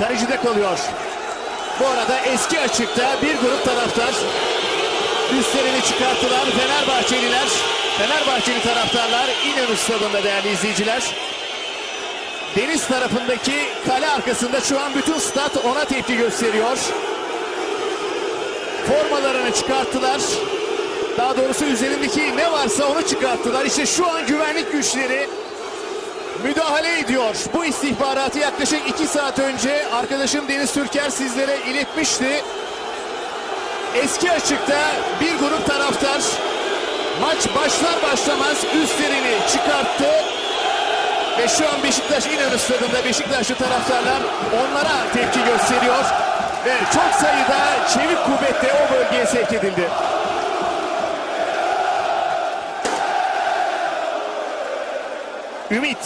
Kalecide kalıyor. Bu arada eski açıkta bir grup taraftar üstlerini çıkarttılar. Fenerbahçeliler, Fenerbahçeli taraftarlar İnönü Stadı'nda değerli izleyiciler. Deniz tarafındaki kale arkasında şu an bütün stat ona tepki gösteriyor. Formalarını çıkarttılar. Daha doğrusu üzerindeki ne varsa onu çıkarttılar. İşte şu an güvenlik güçleri müdahale ediyor. Bu istihbaratı yaklaşık iki saat önce arkadaşım Deniz Türker sizlere iletmişti. Eski açıkta bir grup taraftar maç başlar başlamaz üstlerini çıkarttı. Ve şu an Beşiktaş İnönü Stadı'nda Beşiktaşlı taraftarlar onlara tepki gösteriyor. Ve çok sayıda çevik kuvvet de o bölgeye sevk edildi. Ümit